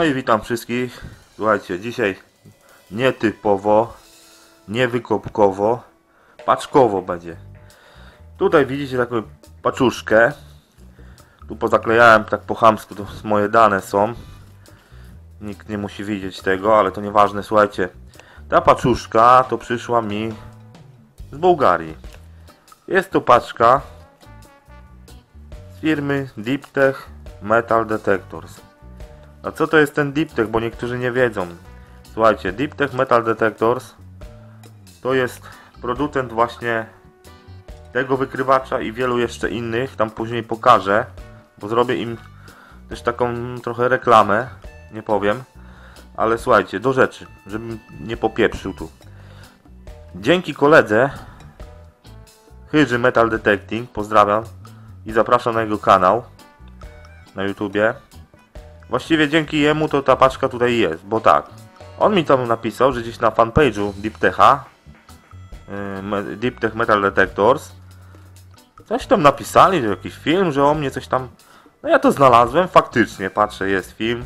No i witam wszystkich. Słuchajcie, dzisiaj nietypowo, niewykopkowo, paczkowo będzie. Tutaj widzicie taką paczuszkę. Tu pozaklejałem tak po chamsku, to moje dane są. Nikt nie musi widzieć tego, ale to nieważne. Słuchajcie, ta paczuszka to przyszła mi z Bułgarii. Jest to paczka z firmy Deeptech Metal Detectors. A co to jest ten Deeptech, bo niektórzy nie wiedzą. Słuchajcie, Deeptech Metal Detectors to jest producent właśnie tego wykrywacza i wielu jeszcze innych. Tam później pokażę, bo zrobię im też taką trochę reklamę, nie powiem. Ale słuchajcie, do rzeczy, żebym nie popieprzył tu. Dzięki koledze Chyży Metal Detecting, pozdrawiam i zapraszam na jego kanał na YouTubie. Właściwie dzięki jemu to ta paczka tutaj jest, bo tak. On mi tam napisał, że gdzieś na fanpage'u Deeptecha yy, Deeptech Metal Detectors coś tam napisali, że jakiś film, że o mnie coś tam... No ja to znalazłem, faktycznie, patrzę, jest film.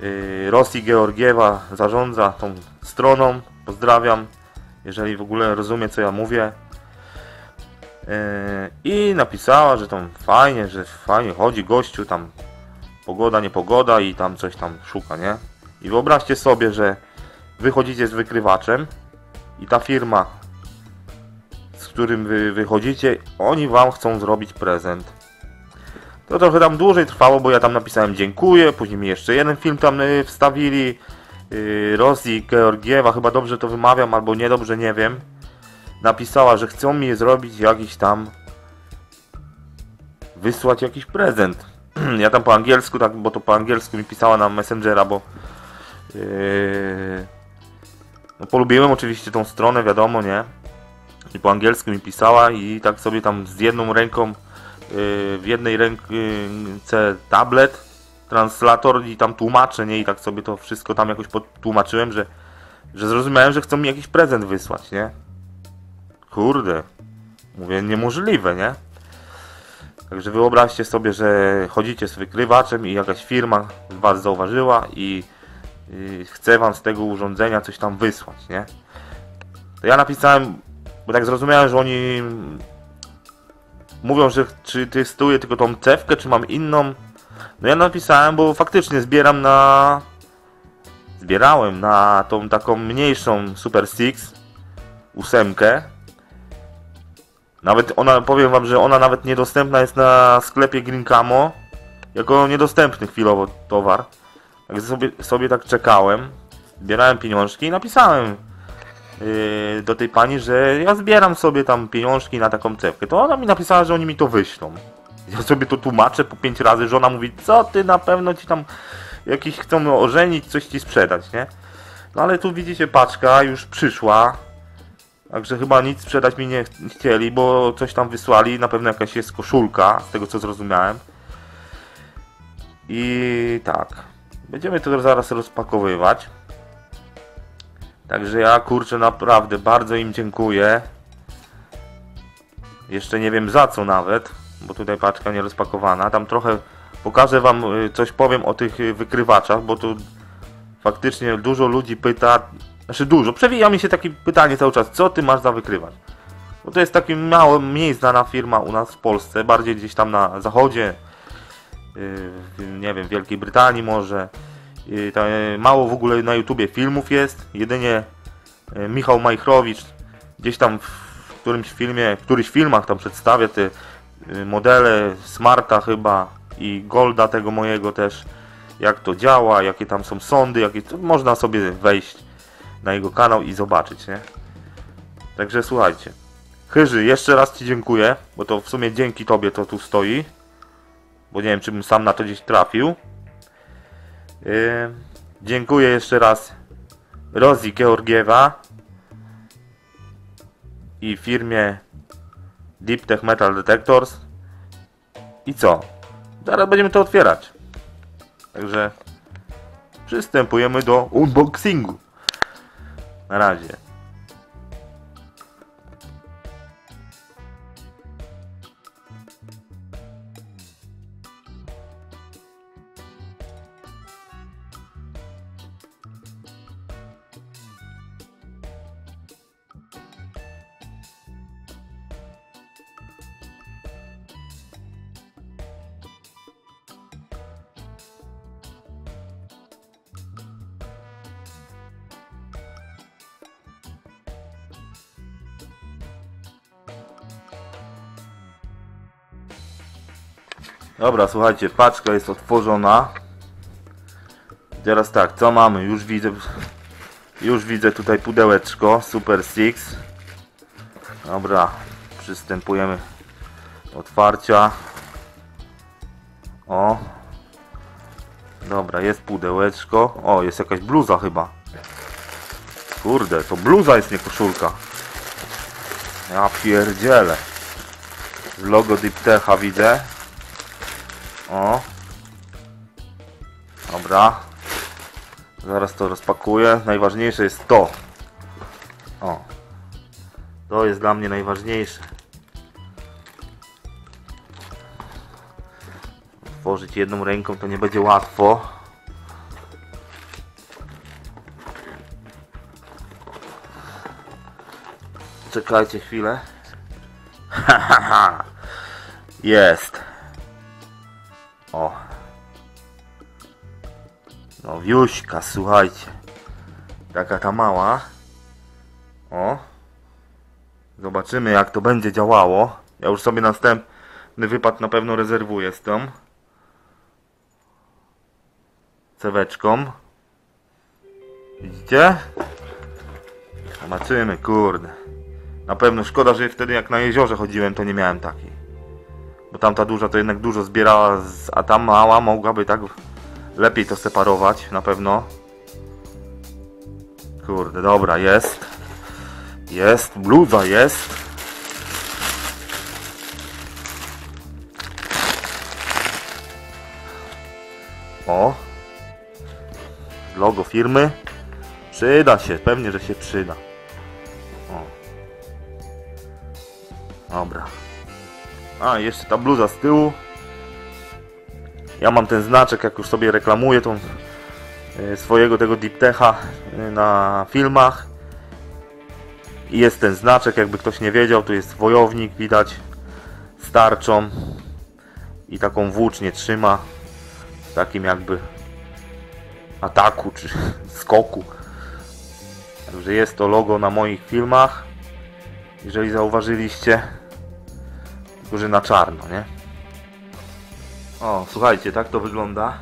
Yy, Rosji Georgiewa zarządza tą stroną, pozdrawiam, jeżeli w ogóle rozumie co ja mówię. Yy, I napisała, że tam fajnie, że fajnie chodzi gościu, tam pogoda, niepogoda i tam coś tam szuka, nie? I wyobraźcie sobie, że wychodzicie z wykrywaczem i ta firma, z którym wy wychodzicie, oni wam chcą zrobić prezent. To trochę tam dłużej trwało, bo ja tam napisałem dziękuję, później mi jeszcze jeden film tam y, wstawili. Yy, Rosji Georgiewa, chyba dobrze to wymawiam, albo niedobrze, nie wiem. Napisała, że chcą mi zrobić jakiś tam wysłać jakiś prezent. ja tam po angielsku, tak, bo to po angielsku mi pisała na Messengera, bo yy, no polubiłem oczywiście tą stronę, wiadomo, nie? I po angielsku mi pisała i tak sobie tam z jedną ręką, yy, w jednej ręce tablet, translator i tam tłumaczę, nie? I tak sobie to wszystko tam jakoś potłumaczyłem, że, że zrozumiałem, że chcą mi jakiś prezent wysłać, nie? Kurde, mówię, niemożliwe, nie? Także wyobraźcie sobie, że chodzicie z wykrywaczem i jakaś firma was zauważyła i, chce wam z tego urządzenia coś tam wysłać, nie? To ja napisałem, bo tak zrozumiałem, że oni mówią, że czy testuję tylko tą cewkę, czy mam inną. No ja napisałem, bo faktycznie zbieram na... Zbierałem na tą taką mniejszą Super Six ósemkę nawet ona, powiem wam, że ona nawet niedostępna jest na sklepie Green Camo. Jako niedostępny chwilowo towar. Także sobie, sobie tak czekałem. Zbierałem pieniążki i napisałem yy, do tej pani, że ja zbieram sobie tam pieniążki na taką cewkę. To ona mi napisała, że oni mi to wyślą. Ja sobie to tłumaczę po pięć razy, że ona mówi, co ty na pewno ci tam jakiś chcą ożenić, coś ci sprzedać, nie? No ale tu widzicie paczka już przyszła. Także chyba nic sprzedać mi nie chcieli, bo coś tam wysłali. Na pewno jakaś jest koszulka, z tego co zrozumiałem. I tak. Będziemy to zaraz rozpakowywać. Także ja kurczę naprawdę bardzo im dziękuję. Jeszcze nie wiem za co nawet, bo tutaj paczka nie rozpakowana. Tam trochę pokażę wam y, coś powiem o tych y, wykrywaczach, bo tu faktycznie dużo ludzi pyta, znaczy dużo. Przewija mi się takie pytanie cały czas, co ty masz za wykrywacz? Bo to jest taki mało, mniej znana firma u nas w Polsce, bardziej gdzieś tam na zachodzie, yy, nie wiem, Wielkiej Brytanii może. Yy, yy, mało w ogóle na YouTubie filmów jest, jedynie yy, Michał Majchrowicz gdzieś tam w którymś filmie, w którychś filmach tam przedstawia te yy, modele Smarta chyba i Golda tego mojego też, jak to działa, jakie tam są sądy, jakie, można sobie wejść na jego kanał i zobaczyć, nie? Także słuchajcie. Chyży, jeszcze raz Ci dziękuję, bo to w sumie dzięki Tobie to tu stoi. Bo nie wiem, czy bym sam na to gdzieś trafił. Yy, dziękuję jeszcze raz Rozi Georgiewa i firmie Deep Tech Metal Detectors. I co? Zaraz będziemy to otwierać. Także przystępujemy do unboxingu. Na razie. Dobra, słuchajcie, paczka jest otworzona. Teraz tak, co mamy? Już widzę, już widzę tutaj pudełeczko Super Six. Dobra, przystępujemy do otwarcia. O. Dobra, jest pudełeczko. O, jest jakaś bluza chyba. Kurde, to bluza jest, nie koszulka. Ja pierdzielę. Logo Diptecha widzę. O. Dobra. Zaraz to rozpakuję. Najważniejsze jest to. O. To jest dla mnie najważniejsze. Otworzyć jedną ręką to nie będzie łatwo. Czekajcie chwilę. Jest. O. No wiuśka, słuchajcie. Taka ta mała. O. Zobaczymy jak to będzie działało. Ja już sobie następny wypad na pewno rezerwuję z tą. Ceweczką. Widzicie? Zobaczymy, kurde. Na pewno szkoda, że wtedy jak na jeziorze chodziłem, to nie miałem takiej. Bo tamta duża to jednak dużo zbierała, a ta mała mogłaby tak lepiej to separować, na pewno. Kurde, dobra, jest. Jest, bluza jest. O. Logo firmy. Przyda się, pewnie, że się przyda. O. Dobra. A, jeszcze ta bluza z tyłu. Ja mam ten znaczek, jak już sobie reklamuję tą y, swojego tego Diptecha y, na filmach. I jest ten znaczek, jakby ktoś nie wiedział, tu jest wojownik, widać starczą i taką włócznię trzyma w takim jakby ataku czy skoku. Także jest to logo na moich filmach. Jeżeli zauważyliście, że na czarno, nie? O, słuchajcie, tak to wygląda.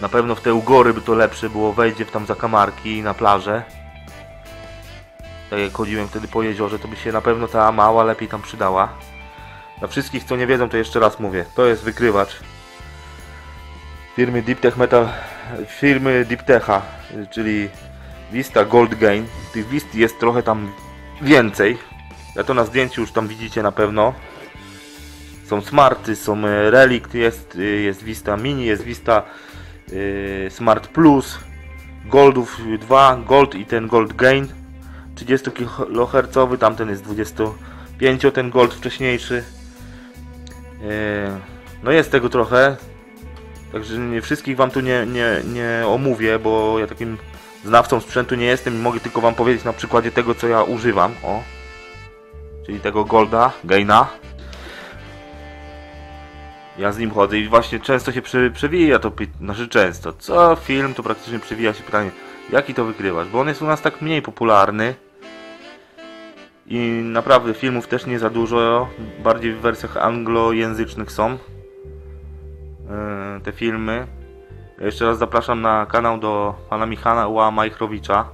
Na pewno w te ugory by to lepsze było, wejdzie w tam zakamarki na plażę. Tak jak chodziłem wtedy po jeziorze, to by się na pewno ta mała lepiej tam przydała. Dla wszystkich, co nie wiedzą, to jeszcze raz mówię. To jest wykrywacz firmy Deep Tech Metal, firmy Deep Techa, czyli Vista Gold Gain. Tych Vist jest trochę tam więcej. Ja to na zdjęciu już tam widzicie na pewno. Są Smarty, są e, Relict, jest, e, jest Vista Mini, jest Vista e, Smart Plus, Goldów 2, Gold i ten Gold Gain 30 kHz, tamten jest 25, ten Gold wcześniejszy. No jest tego trochę, także nie wszystkich Wam tu nie, nie, nie omówię, bo ja takim znawcą sprzętu nie jestem i mogę tylko Wam powiedzieć na przykładzie tego, co ja używam. O, czyli tego Golda, Gaina. Ja z nim chodzę i właśnie często się przewija to, znaczy często, co film to praktycznie przewija się pytanie, jaki to wykrywasz, bo on jest u nas tak mniej popularny i naprawdę filmów też nie za dużo, bardziej w wersjach anglojęzycznych są yy, te filmy. Jeszcze raz zapraszam na kanał do pana Michała Majchrowicza,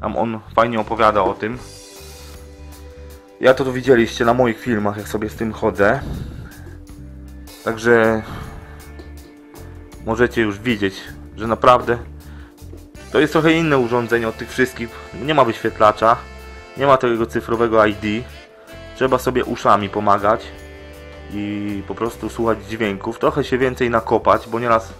tam on fajnie opowiada o tym. Ja to, to widzieliście na moich filmach, jak sobie z tym chodzę. Także możecie już widzieć, że naprawdę to jest trochę inne urządzenie od tych wszystkich. Nie ma wyświetlacza, nie ma tego cyfrowego ID. Trzeba sobie uszami pomagać i po prostu słuchać dźwięków. Trochę się więcej nakopać, bo nieraz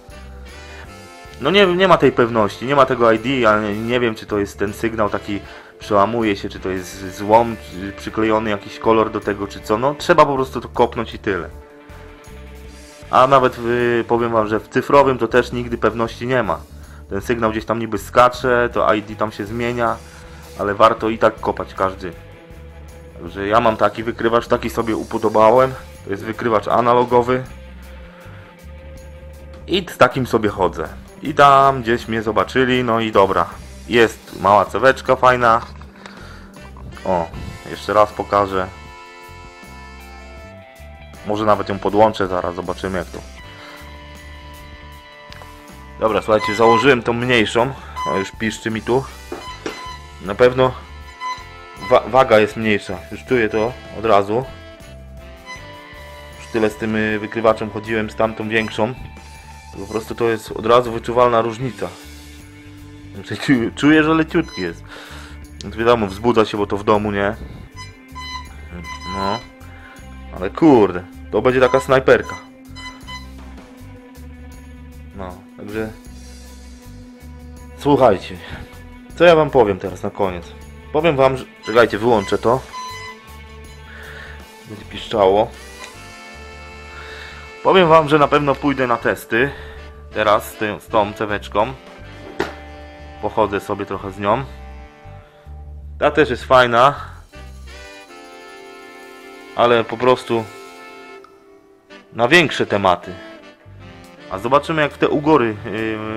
no nie, nie ma tej pewności, nie ma tego ID, ale nie wiem czy to jest ten sygnał taki przełamuje się, czy to jest złom, czy przyklejony jakiś kolor do tego, czy co. No trzeba po prostu to kopnąć i tyle. A nawet y, powiem wam, że w cyfrowym to też nigdy pewności nie ma. Ten sygnał gdzieś tam niby skacze, to ID tam się zmienia, ale warto i tak kopać każdy. Także ja mam taki wykrywacz, taki sobie upodobałem. To jest wykrywacz analogowy. I z takim sobie chodzę. I tam gdzieś mnie zobaczyli, no i dobra. Jest mała ceweczka fajna. O, jeszcze raz pokażę. Może nawet ją podłączę zaraz, zobaczymy jak to. Dobra, słuchajcie, założyłem tą mniejszą. O, już piszczy mi tu. Na pewno wa waga jest mniejsza. Już czuję to od razu. Już tyle z tym y, wykrywaczem chodziłem, z tamtą większą. Po prostu to jest od razu wyczuwalna różnica. Znaczy, czu- Czuję, że leciutki jest. Wiadomo, wzbudza się, bo to w domu, nie? No. Ale kurde, to będzie taka snajperka. No, także... Słuchajcie, co ja wam powiem teraz na koniec? Powiem wam, że... Czekajcie, wyłączę to. Będzie piszczało. Powiem wam, że na pewno pójdę na testy. Teraz z, z tą ceweczką. Pochodzę sobie trochę z nią. Ta też jest fajna. Ale po prostu na większe tematy. A zobaczymy jak w te ugory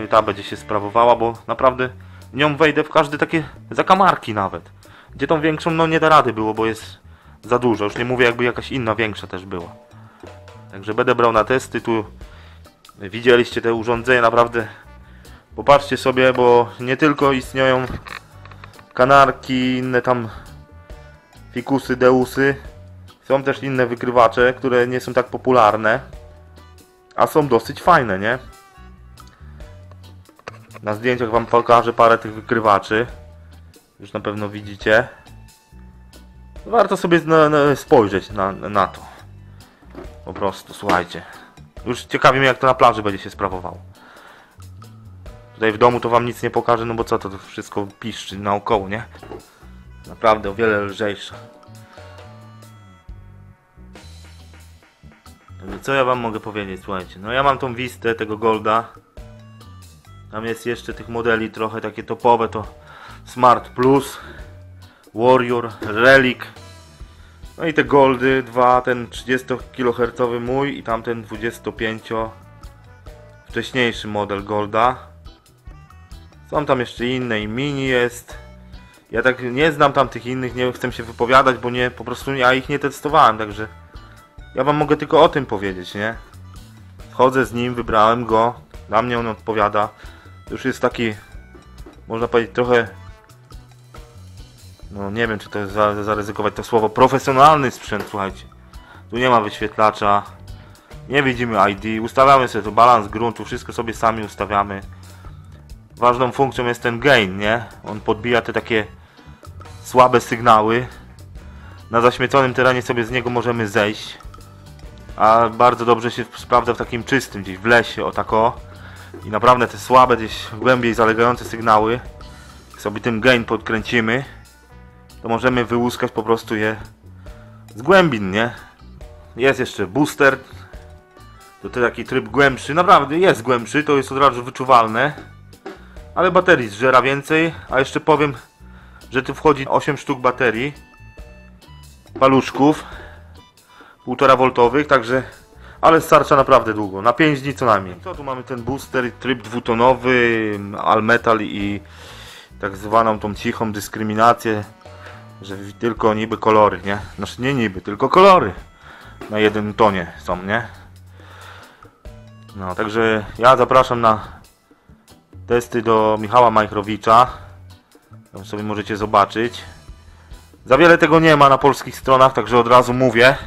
yy, ta będzie się sprawowała, bo naprawdę nią wejdę w każde takie zakamarki nawet. Gdzie tą większą no nie da rady było, bo jest za dużo. Już nie mówię jakby jakaś inna większa też była. Także będę brał na testy. Tu widzieliście te urządzenia naprawdę. Popatrzcie sobie, bo nie tylko istnieją kanarki, inne tam fikusy, deusy. Są też inne wykrywacze, które nie są tak popularne, a są dosyć fajne, nie? Na zdjęciach wam pokażę parę tych wykrywaczy. Już na pewno widzicie. Warto sobie spojrzeć na, na to. Po prostu, słuchajcie. Już ciekawi mnie jak to na plaży będzie się sprawowało. Tutaj w domu to wam nic nie pokażę, no bo co to, to wszystko piszczy naokoło, nie? Naprawdę o wiele lżejsze. Co ja wam mogę powiedzieć, słuchajcie? No ja mam tą wistę tego Golda. Tam jest jeszcze tych modeli trochę takie topowe, to Smart Plus, Warrior, Relic. No i te Goldy, dwa, ten 30 kHz mój i tamten 25 wcześniejszy model Golda. Są tam jeszcze inne i mini jest. Ja tak nie znam tam tych innych, nie chcę się wypowiadać, bo nie, po prostu ja ich nie testowałem, także ja wam mogę tylko o tym powiedzieć, nie? Chodzę z nim, wybrałem go, dla mnie on odpowiada. Już jest taki, można powiedzieć, trochę, no nie wiem, czy to za, zaryzykować to słowo, profesjonalny sprzęt, słuchajcie. Tu nie ma wyświetlacza, nie widzimy ID, ustawiamy sobie tu balans gruntu, wszystko sobie sami ustawiamy. Ważną funkcją jest ten gain, nie? On podbija te takie słabe sygnały. Na zaśmieconym terenie sobie z niego możemy zejść. A bardzo dobrze się sprawdza w takim czystym, gdzieś w lesie, o tako. I naprawdę te słabe, gdzieś głębiej zalegające sygnały, sobie tym gain podkręcimy, to możemy wyłuskać po prostu je z głębin, nie? Jest jeszcze booster, to taki tryb głębszy, naprawdę jest głębszy, to jest od razu wyczuwalne. Ale baterii zżera więcej, a jeszcze powiem, że tu wchodzi 8 sztuk baterii, paluszków, 1,5 voltowych, także ale starcza naprawdę długo, na 5 dni co najmniej. Co tu mamy ten booster, tryb dwutonowy, Almetal i tak zwaną tą cichą dyskryminację, że tylko niby kolory, nie? Znaczy nie niby, tylko kolory na jednym tonie są, nie? No, także ja zapraszam na testy do Michała Majchrowicza. Tam sobie możecie zobaczyć. Za wiele tego nie ma na polskich stronach, także od razu mówię.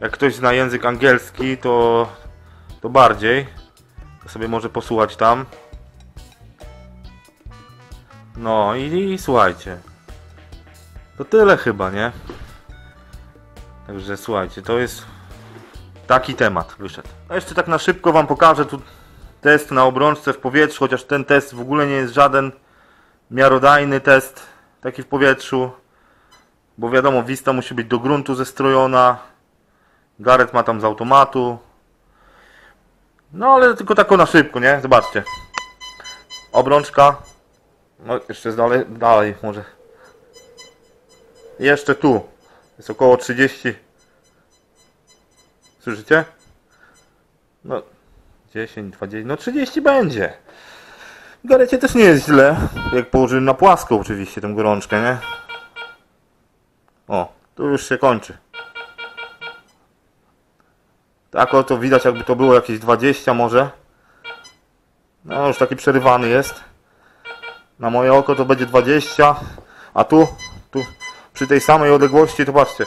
Jak ktoś zna język angielski, to, to bardziej. To sobie może posłuchać tam. No i, i słuchajcie. To tyle chyba, nie? Także słuchajcie, to jest taki temat wyszedł. A jeszcze tak na szybko wam pokażę tu test na obrączce w powietrzu, chociaż ten test w ogóle nie jest żaden miarodajny test, taki w powietrzu, bo wiadomo, Vista musi być do gruntu zestrojona, Gareth ma tam z automatu, no ale tylko tak na szybko, nie? Zobaczcie, obrączka, no jeszcze dalej, dalej może, jeszcze tu, jest około 30, słyszycie? No, 10, 20, no 30 będzie. W garecie też nie jest źle, jak położyłem na płasko oczywiście tę gorączkę, nie? O, tu już się kończy. Tak oto widać jakby to było jakieś 20 może. No już taki przerywany jest. Na moje oko to będzie 20. A tu, tu przy tej samej odległości to patrzcie.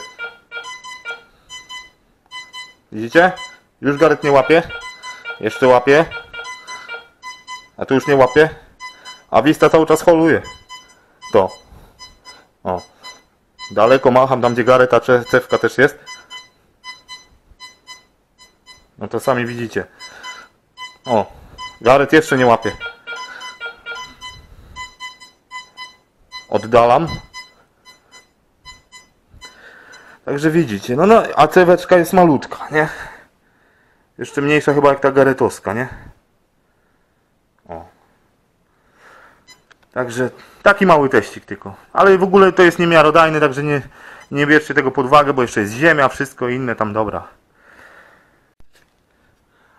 Widzicie? Już Garet nie łapie. Jeszcze łapie. A tu już nie łapie. A Wista cały czas holuje. To. O. Daleko macham tam gdzie Garet, a cze- cewka też jest. No to sami widzicie. O. Garet jeszcze nie łapie. Oddalam. Także widzicie, no, no a ceweczka jest malutka, nie? Jeszcze mniejsza chyba jak ta garetowska, nie? O. Także taki mały teścik tylko. Ale w ogóle to jest niemiarodajny, także nie, nie bierzcie tego pod uwagę, bo jeszcze jest ziemia, wszystko inne tam dobra.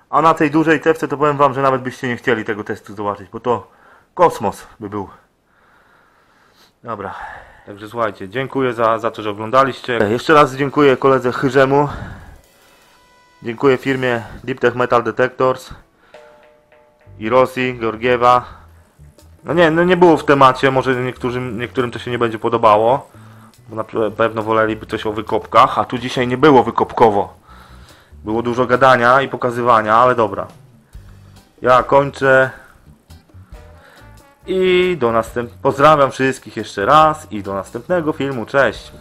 A na tej dużej tewce to powiem wam, że nawet byście nie chcieli tego testu zobaczyć, bo to kosmos by był. Dobra. Także słuchajcie, dziękuję za, za to, że oglądaliście. Jeszcze raz dziękuję koledze Chyrzemu. Dziękuję firmie Deep Tech Metal Detectors i Rosji, Georgiewa. No nie, no nie było w temacie, może niektórym, niektórym to się nie będzie podobało, bo na pe- pewno woleliby coś o wykopkach, a tu dzisiaj nie było wykopkowo. Było dużo gadania i pokazywania, ale dobra. Ja kończę. I do następnego. Pozdrawiam wszystkich jeszcze raz i do następnego filmu. Cześć.